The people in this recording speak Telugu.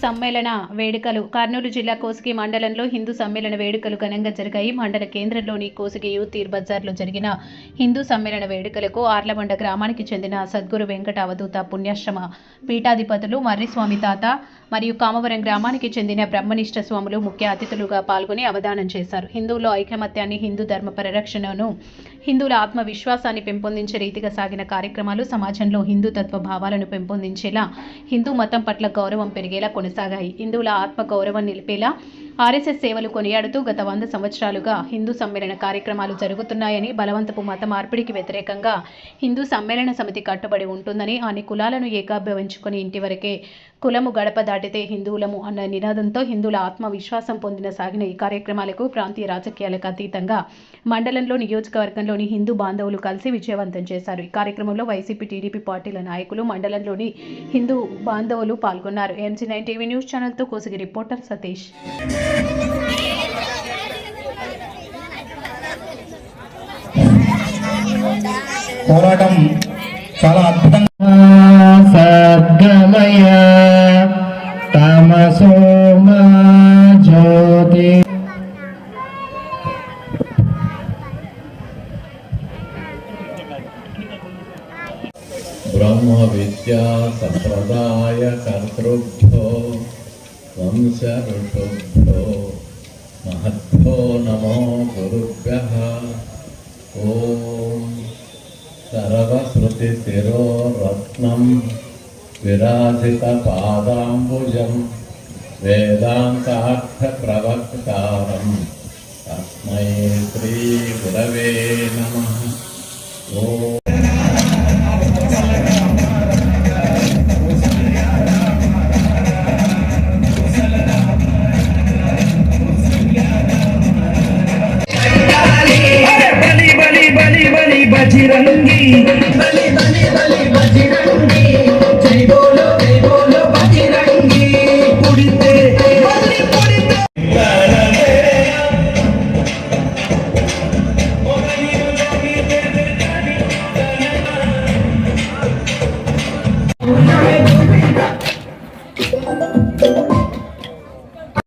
సమ్మేళన వేడుకలు. కర్నూలు జిల్లా కోసిగి మండలంలో హిందూ సమ్మేళన వేడుకలు ఘనంగా జరిగాయి. మండల కేంద్రంలోని కోసిగి యూత్ తీర్ బజార్లో జరిగిన హిందూ సమ్మేళన వేడుకలకు ఆర్లబండ గ్రామానికి చెందిన సద్గురు వెంకట అవధూత పుణ్యాశ్రమ పీఠాధిపతులు మర్రిస్వామి తాత మరియు కామవరం గ్రామానికి చెందిన బ్రహ్మనిష్ట స్వాములు ముఖ్య అతిథులుగా పాల్గొని అవధానం చేశారు. హిందువుల్లో ఐకమత్యాన్ని హిందూ ధర్మ పరిరక్షణను హిందువుల ఆత్మవిశ్వాసాన్ని పెంపొందించే రీతిగా సాగిన కార్యక్రమాలు సమాజంలో హిందూతత్వ భావాలను పెంపొందించేలా హిందూ మతం పట్ల గౌరవం పెరిగేలా కొనసాగాయి. హిందువుల ఆత్మ గౌరవం నిలిపేలా ఆర్ఎస్ఎస్ సేవలు కొనియాడుతూ గత వంద సంవత్సరాలుగా హిందూ సమ్మేళన కార్యక్రమాలు జరుగుతున్నాయని బలవంతపు మత మార్పిడికి వ్యతిరేకంగా హిందూ సమ్మేళన సమితి కట్టుబడి ఉంటుందని అన్ని కులాలను ఏకాభ్యవించుకొని ఇంటి వరకే కులము గడప దాటితే హిందువులము అన్న నినాదంతో హిందువుల ఆత్మవిశ్వాసం పొందిన సాగిన ఈ కార్యక్రమాలకు ప్రాంతీయ రాజకీయాలకు అతీతంగా మండలంలో నియోజకవర్గంలోని హిందూ బాంధవులు కలిసి విజయవంతం చేశారు. ఈ కార్యక్రమంలో వైసీపీ టీడీపీ పార్టీల నాయకులు మండలంలోని హిందూ బాంధవులు పాల్గొన్నారు. ఎంసీ నైన్టీ టీవీ న్యూస్ ఛానల్తో కోసిగి రిపోర్టర్ సతీష్. పోరాటం చాలా అద్భుతంగా సద్గమయ తమసోమ బ్రహ్మ విద్యా సంప్రదాయ కర్తృభ్యో వంశ ఋషుభ్యో మహద్భ్యో నమో గురుభ్య ఓం సర్వశ్రుతి శిరోరత్నం విరాజిత పాదాంబుజం వేదాంతార్థ ప్రవక్తారం తస్మై శ్రీ గురవే నమ ఓం బజిరంగి. బలి బలి బలి